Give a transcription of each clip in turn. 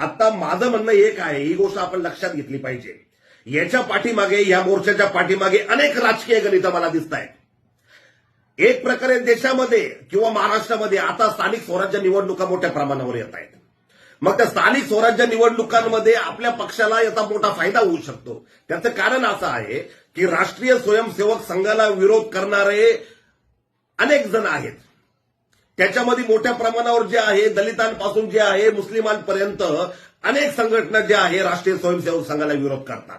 आता माझं म्हणणं एक आहे ही गोष्ट आपण लक्षात घेतली पाहिजे. याच्या पाठीमागे या मोर्चाच्या पाठीमागे अनेक राजकीय गणित मला दिसत आहेत एक प्रकारे देशामध्ये किंवा महाराष्ट्रामध्ये आता स्थानिक स्वराज्य निवडणुका मोठ्या प्रमाणावर येत आहेत मग त्या स्थानिक स्वराज्य निवडणुकांमध्ये आपल्या पक्षाला याचा मोठा फायदा होऊ शकतो. त्याचं कारण असं आहे की राष्ट्रीय स्वयंसेवक संघाला विरोध करणारे अनेक जण आहेत. त्याच्यामध्ये मोठ्या प्रमाणावर जे आहे दलितांपासून जे आहे मुस्लिमांपर्यंत अनेक संघटना ज्या आहे राष्ट्रीय स्वयंसेवक संघाला विरोध करतात.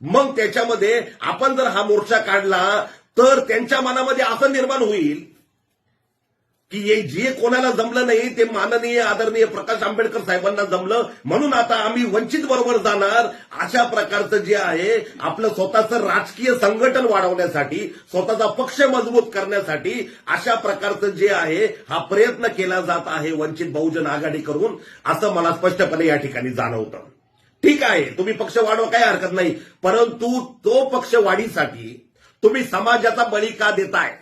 मग त्याच्यामध्ये आपण जर हा मोर्चा काढला तर त्यांच्या मनामध्ये असं निर्माण होईल की हे जे कोणाला जमलं नाही ते माननीय आदरणीय प्रकाश आंबेडकर साहेबांना जमलं. म्हणून आता आम्ही वंचित बरोबर जाणार. अशा प्रकारचं जे आहे आपलं स्वतःचं राजकीय संघटन वाढवण्यासाठी स्वतःचा पक्ष मजबूत करण्यासाठी अशा प्रकारचं जे आहे हा प्रयत्न केला जात आहे वंचित बहुजन आघाडी करून असं मला स्पष्टपणे या ठिकाणी जाणवतं. ठीक आहे तुम्ही पक्ष वाढवा काही हरकत नाही. परंतु तो पक्ष वाढीसाठी तुम्ही समाजाचा बळी का देताय?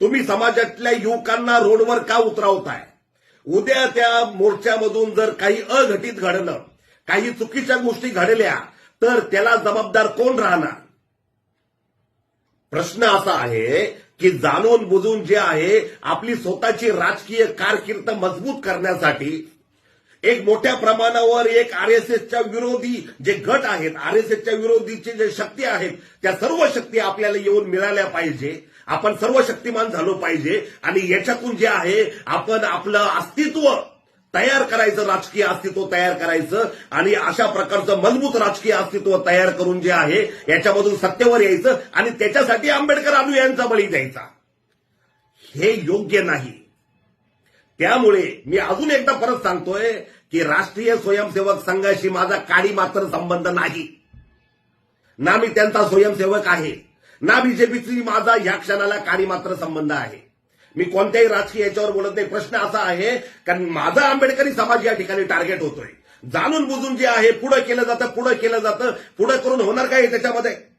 तुम्ही समाजातल्या युवकांना रोडवर का उतरवताय? उद्या त्या मोर्चामधून जर काही अघटित घडलं काही चुकीच्या गोष्टी घडल्या तर त्याला जबाबदार कोण राहणार? प्रश्न असा आहे की जाणून बुजून जे आहे आपली स्वतःची राजकीय कारकीर्द मजबूत करण्यासाठी एक मोठ्या प्रमाणावर एक आरएसएसच्या विरोधी जे गट आहेत आरएसएसच्या विरोधीचे जे शक्ती आहेत त्या सर्व शक्ती आपल्याला येऊन मिळाल्या पाहिजे. आपण सर्व शक्तिमान झालो पाहिजे आणि याच्यातून जे आहे आपण आपलं अस्तित्व तयार करायचं राजकीय अस्तित्व तयार करायचं आणि अशा प्रकारचं मजबूत राजकीय अस्तित्व तयार करून जे आहे याच्यामधून सत्तेवर यायचं आणि त्याच्यासाठी आंबेडकर आलू यांचा बळी द्यायचा. हे योग्य नाही. त्यामुळे मी अजून एकदा परत सांगतोय की राष्ट्रीय स्वयंसेवक संघाशी माझा काळी मात्र संबंध नाही. ना मी त्यांचा स्वयंसेवक आहे. ना बीजेपीची माझा या क्षणाला काही मात्र संबंध आहे. मी कोणत्याही राजकीय याच्यावर बोलत नाही. प्रश्न असा आहे कारण माझा आंबेडकरी समाज या ठिकाणी टार्गेट होतोय. जाणून बुजून जे आहे पुढे केलं जातं पुढं केलं जातं. पुढं करून होणार काय त्याच्यामध्ये?